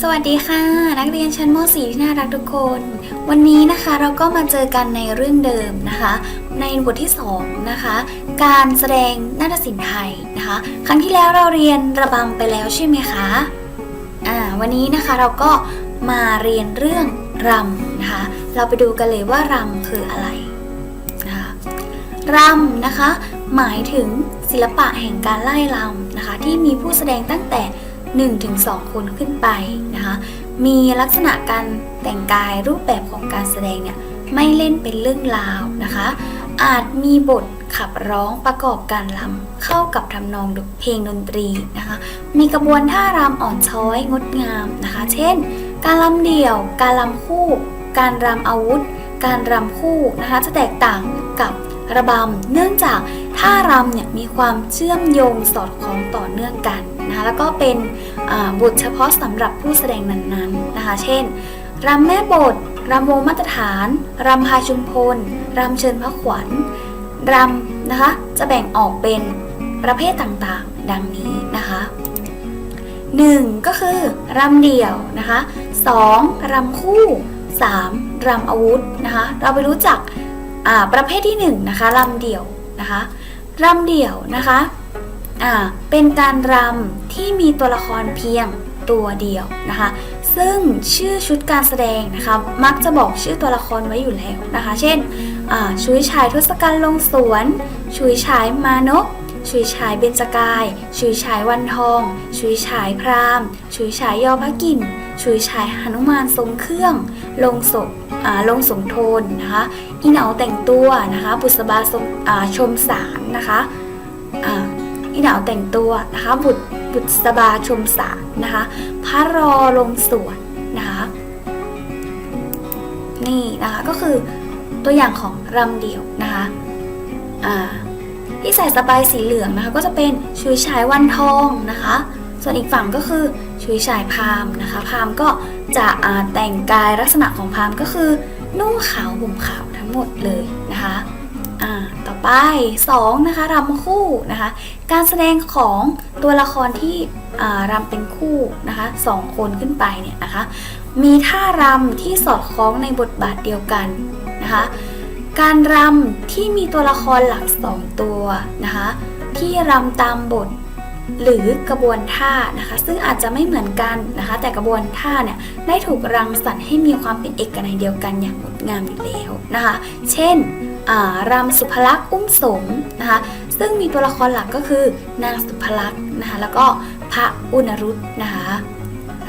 สวัสดีค่ะ นักเรียนชั้นม .4 ที่น่ารักทุกคน วันนี้นะคะเราก็มาเจอกันในเรื่องเดิมนะคะ ในบทที่2นะคะการแสดงนาฏศิลป์ไทยนะคะ ครั้งที่แล้วเราเรียนระบำไปแล้วใช่ไหมคะอ่าวันนี้นะคะเราก็มาเรียนเรื่องรำนะคะ เราไปดูกันเลยว่ารำคืออะไรนะคะรำนะคะ หมายถึงศิลปะแห่งการไล่รำนะคะ ที่มีผู้แสดงตั้งแต่ 1-2 คนขึ้นไปนะคะมีลักษณะการแต่งกายรูปแบบของการแสดงเนี่ยไม่เล่นเป็นเรื่องราวนะคะ อาจมีบทขับร้องประกอบการรำเข้ากับทำนองเพลงดนตรีนะคะ มีกระบวนท่ารำอ่อนช้อยงดงามนะคะ เช่น การรำเดี่ยว การรำคู่ การรำอาวุธ การรำคู่นะคะ จะแตกต่างกับระบำเนื่องจาก ท่ารำเนี่ยมีความเชื่อมโยงสอดคล้องต่อเนื่องกันนะคะแล้วก็เป็นบทเฉพาะสำหรับผู้แสดงนั้นๆนะคะ เช่นรำแม่บทรำวงมาตรฐานรำพาชุมพลรำเชิญพระขวัญรำนะคะจะแบ่งออกเป็นประเภทต่างๆ ดังนี้นะคะ 1. ก็คือรำเดี่ยวนะคะ 2. รำคู่ 3. รำอาวุธนะคะ เราไปรู้จักประเภทที่1นะคะรำเดี่ยวนะคะ รำเดี่ยวนะคะอ่าเป็นการรำที่มีตัวละครเพียงตัวเดียวนะคะ ซึ่งชื่อชุดการแสดงนะคะมักจะบอกชื่อตัวละครไว้อยู่แล้วนะคะ เช่นอ่าชุยชายทศกัณฐ์ลงสวน ชุยชายมานพชุยชายเบญจกาย ชุยชายวันทอง ชุยชายพราหมณ์ชุยชายยอพระกิน ชุยชายหนุมานทรงเครื่อง ลงศพลงสมโทนนะคะอีเหนาแต่งตัวนะคะ บุษบาชมสารนะคะอีเหนาแต่งตัวนะคะบุตรบุษบาชมสารนะคะ พระรอลงสวนนะคะนี่นะคะก็คือตัวอย่างของรำเดี่ยวนะคะที่ใส่สบายสีเหลืองนะคะ ก็จะเป็นชุยฉายวันทองนะคะ ส่วนอีกฝั่งก็คือชุยฉายพามนะคะ พามก็จะแต่งกายลักษณะของพามก็คือ นุ่งขาวห่มขาวทั้งหมดเลยนะคะต่อไป2นะคะรำคู่นะคะ การแสดงของตัวละครที่รำเป็นคู่นะคะสองคนขึ้นไปเนี่ยนะคะ มีท่ารำที่สอดคล้องในบทบาทเดียวกันนะคะ การรำที่มีตัวละครหลักสองตัวนะคะ ที่รำตามบท หรือกระบวนท่านะคะ ซึ่งอาจจะไม่เหมือนกันนะคะ แต่กระบวนท่าเนี่ยได้ถูกรังสรรค์ให้มีความเป็นเอกนัยเดียวกันอย่างงดงามอยู่แล้วนะคะ เช่นอ่ารำสุภลักษ์อุ้มสมนะคะ ซึ่งมีตัวละครหลักก็คือนางสุภลักษณ์นะคะ แล้วก็พระอุณรุตนะคะ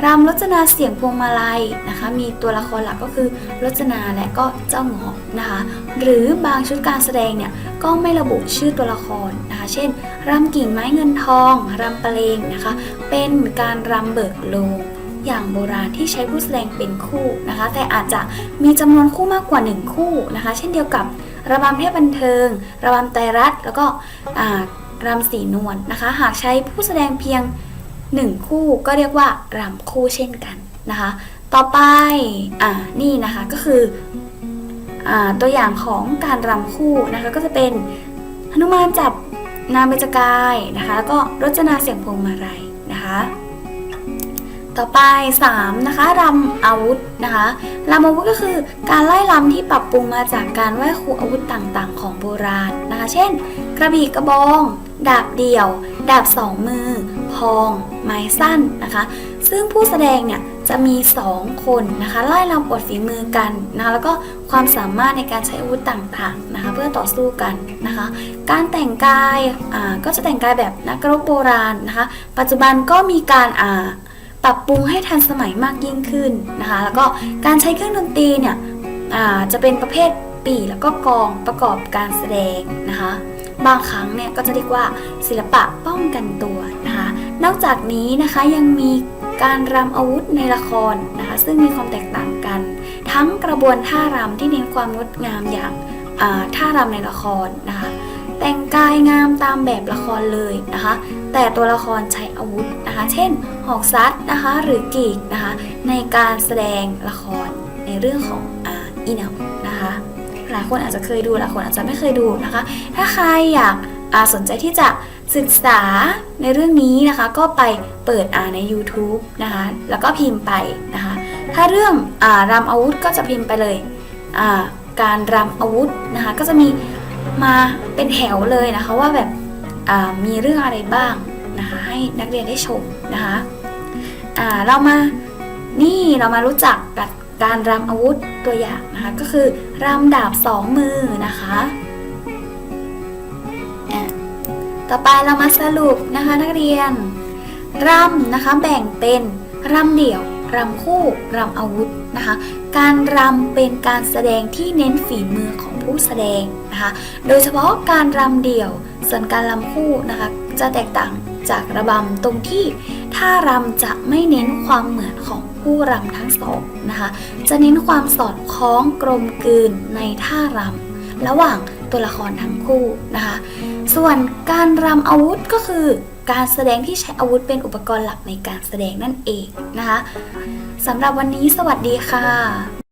รำรจนาเสียงพวงมาลัยนะคะ มีตัวละครหลักก็คือรจนาและก็เจ้าหงอกนะคะ หรือบางชุดการแสดงเนี่ยก็ไม่ระบุชื่อตัวละครนะคะ เช่นรำกิ่งไม้เงินทองรำปะเลงนะคะ เป็นการรำเบิกโลงอย่างโบราณที่ใช้ผู้แสดงเป็นคู่นะคะ แต่อาจจะมีจำนวนคู่มากกว่า 1 คู่นะคะ เช่นเดียวกับระบำเทพบันเทิง ระบำไตรรัตแล้วก็รำสีนวลนะคะ หากใช้ผู้แสดงเพียง 1 คู่ก็เรียกว่ารำคู่เช่นกันนะคะ ต่อไปอ่านี่นะคะก็คืออ่าตัวอย่างของการรำคู่นะคะก็จะเป็นหนุมานจับนางเบญจกายนะคะแล้วก็รจนาเสียงพวงมาลัยนะคะต่อไป 3 นะคะรำอาวุธนะคะรำอาวุธก็คือการไล่รำที่ปรับปรุงมาจากการไหว้ครูอาวุธต่างๆ ของโบราณนะคะ เช่น กระบี่กระบอง ดาบเดี่ยว ดาบสองมือ พอง ไม้สั้นนะคะ ซึ่งผู้แสดงเนี่ยจะมี 2 คนนะคะไล่รำอวดฝีมือกันนะคะแล้วก็ความสามารถในการใช้อาวุธต่างๆนะคะเพื่อต่อสู้กันนะคะ การแต่งกายอ่าก็จะแต่งกายแบบนักรบโบราณนะคะ ปัจจุบันก็มีการอ่าปรับปรุงให้ทันสมัยมากยิ่งขึ้นนะคะ แล้วก็การใช้เครื่องดนตรีเนี่ยอ่าจะเป็นประเภทปี่แล้วก็กองประกอบการแสดงนะคะ บางครั้งเนี่ยก็จะเรียกว่าศิลปะป้องกันตัว นอกจากนี้นะคะยังมีการรำอาวุธในละครนะคะซึ่งมีความแตกต่างกัน ทั้งกระบวนท่ารำที่เน้นความงดงามอย่างาท่ารำในละครนะคะแต่งกายงามตามแบบละครเลยนะคะ แต่ตัวละครใช้อาวุธนะคะ เช่น หอกซัดนะคะหรือกีกนะคะ ในการแสดงละครในเรื่องของอ่าอีเหนานะคะหลายคนอาจจะเคยดูหลายคนอาจจะไม่เคยดูนะคะ ถ้าใครอยาก สนใจที่จะศึกษาในเรื่องนี้นะคะ ก็ไปเปิดอ่านใน YouTube นะคะ แล้วก็พิมพ์ไปนะคะ ถ้าเรื่องอรำอาวุธก็จะพิมพ์ไปเลย การรำอาวุธนะคะ ก็จะมีมาเป็นแถวเลยนะคะว่าแบบมีเรื่องอะไรบ้างนะคะให้นักเรียนได้ชมนะคะเรามานี่เรามารู้จักการรำอาวุธตัวอย่างนะคะ ก็คือรำดาบสองมือนะคะ ต่อไปเรามาสรุปนะคะนักเรียนรำนะคะแบ่งเป็นรำเดี่ยวรำคู่รำอาวุธนะคะ การรำเป็นการแสดงที่เน้นฝีมือของผู้แสดงนะคะ โดยเฉพาะการรำเดี่ยวส่วนการรำคู่นะคะ จะแตกต่างจากระบำตรงที่ท่ารำจะไม่เน้นความเหมือนของผู้รำทั้งสองนะคะ จะเน้นความสอดคล้องกลมกลืนในท่ารำระหว่าง ตัวละครทั้งคู่นะคะ ส่วนการรำอาวุธก็คือการแสดงที่ใช้อาวุธเป็นอุปกรณ์หลักในการแสดงนั่นเองนะคะสำหรับวันนี้สวัสดีค่ะ